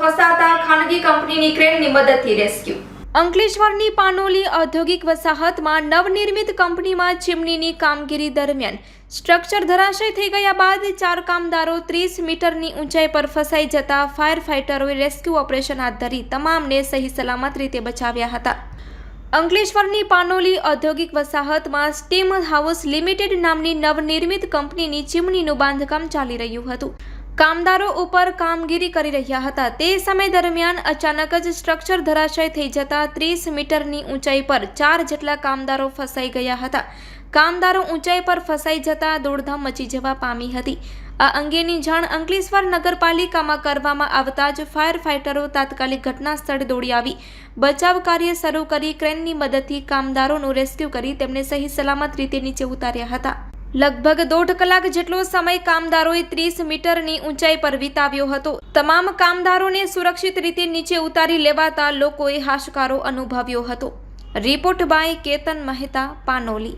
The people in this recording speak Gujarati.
ફસાતા ખાનગી કંપનીની ક્રેનની મદદથી રેસ્ક્યુ. અંકલેશ્વરની પાનોલી ઔદ્યોગિક વસાહતમાં નવનિર્મિત કંપનીમાં ચીમનીની કામગીરી દરમિયાન સ્ટ્રક્ચર ધરાશય થઈ ગયા બાદ ચાર કામદારો ત્રીસ મીટરની ઊંચાઈ પર ફસાઈ જતા ફાયર ફાઇટરોએ રેસ્ક્યુ ઓપરેશન હાથ ધરી તમામને સહી સલામત રીતે બચાવ્યા હતા. અંકલેશ્વરની પાનોલી ઔદ્યોગિક વસાહતમાં સ્ટીમ હાઉસ લિમિટેડ નામની નવનિર્મિત કંપનીની ચીમનીનું બાંધકામ ચાલી રહ્યું હતું. કામદારો ઉપર કામગીરી કરી રહ્યા હતા. તે સમય દરમિયાન અચાનક જ સ્ટ્રક્ચર ધરાશય થઈ જતા ત્રીસ મીટરની ઊંચાઈ પર ચાર જેટલા કામદારો ફસાઈ ગયા હતા. કામદારો ઊંચાઈ પર ફસાઈ જતા દોડધામ મચી જવા પામી હતી. આ અંગેની જાણ અંકલેશ્વર નગરપાલિકામાં કરવામાં આવતા જ ફાયર ફાઇટરો તાત્કાલિક ઘટના સ્થળે દોડી આવી. બચાવ કાર્ય શરૂ કરી ક્રેનની મદદથી કામદારોનું રેસ્ક્યુ કરી તેમને સહી સલામત રીતે નીચે ઉતાર્યા હતા. લગભગ દોઢ કલાક જેટલો સમય કામદારોએ ત્રીસ મીટરની ઊંચાઈ પર વિતાવ્યો હતો. તમામ કામદારોને સુરક્ષિત રીતે નીચે ઉતારી લેવાતા લોકોએ હાશકારો અનુભવ્યો હતો. Report by Ketan Mehta, Panoli.